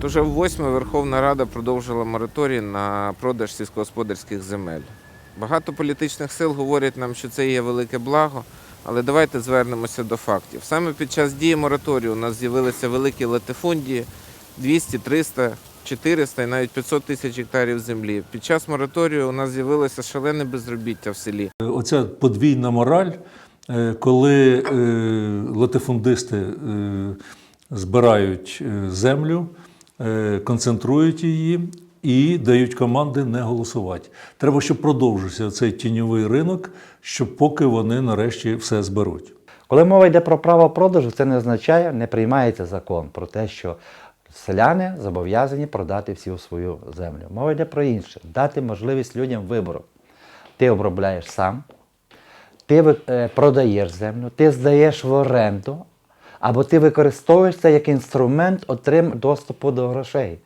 От уже восьме Верховна Рада продовжила мораторій на продаж сільськогосподарських земель. Багато політичних сил говорять нам, що це є велике благо, але давайте звернемося до фактів. Саме під час дії мораторію у нас з'явилися великі латифундії 200, 300, 400 і навіть 500 тисяч гектарів землі. Під час мораторію у нас з'явилося шалене безробіття в селі. Оця подвійна мораль, е, коли е, латифундисти е, збирають землю, концентрують її і дають команди не голосувати. Треба, щоб продовжився цей тіньовий ринок, щоб поки вони нарешті все зберуть. Коли мова йде про право продажу, це не означає, не приймається закон про те, що селяни зобов'язані продати всю свою землю. Мова йде про інше дати можливість людям вибору. Ти обробляєш сам, ти е, продаєш землю, ти здаєш в оренду, або ти використовуєш це як інструмент отрим доступу до грошей.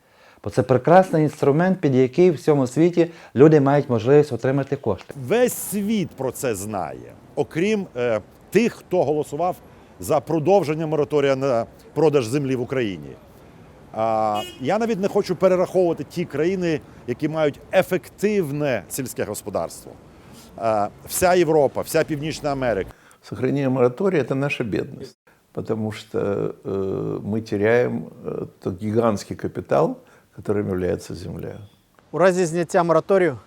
Бо це прекрасний інструмент, під який в всьому світі люди мають можливість отримати кошти. Весь світ про це знає, окрім е, тих, хто голосував за продовження мораторія на продаж землі в Україні. А, я навіть не хочу перераховувати ті країни, які мають ефективне сільське господарство. А, вся Європа, вся Північна Америка. Сохранение моратория – это наша бедность, потому что э, мы теряем э, тот гигантский капитал, которым является земля. У разі зняття мораторію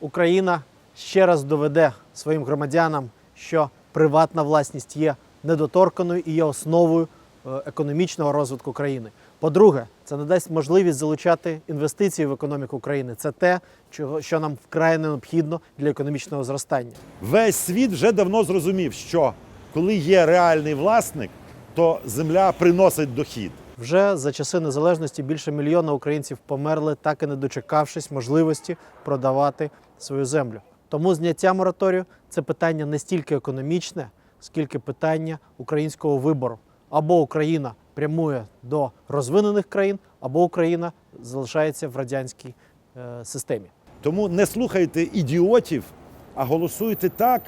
Україна ще раз доведе своїм громадянам, що приватна власність є недоторканою і є основою е, економічного розвитку країни. По-друге, це надасть можливість залучати інвестиції в економіку країни. Це те, чого що нам вкрай необхідно для економічного зростання. Весь світ вже давно зрозумів, що коли є реальний власник, то земля приносить дохід. Вже за часи незалежності більше мільйона українців померли, так і не дочекавшись можливості продавати свою землю. Тому зняття мораторію це питання не стільки економічне, скільки питання українського вибору. Або Україна прямує до розвинених країн, або Україна залишається в радянській е, системі. Тому не слухайте ідіотів, а голосуйте так,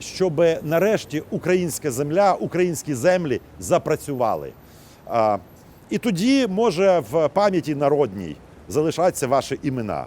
щоб нарешті українська земля, українські землі запрацювали. І тоді може в пам'яті народній залишатися ваші імена.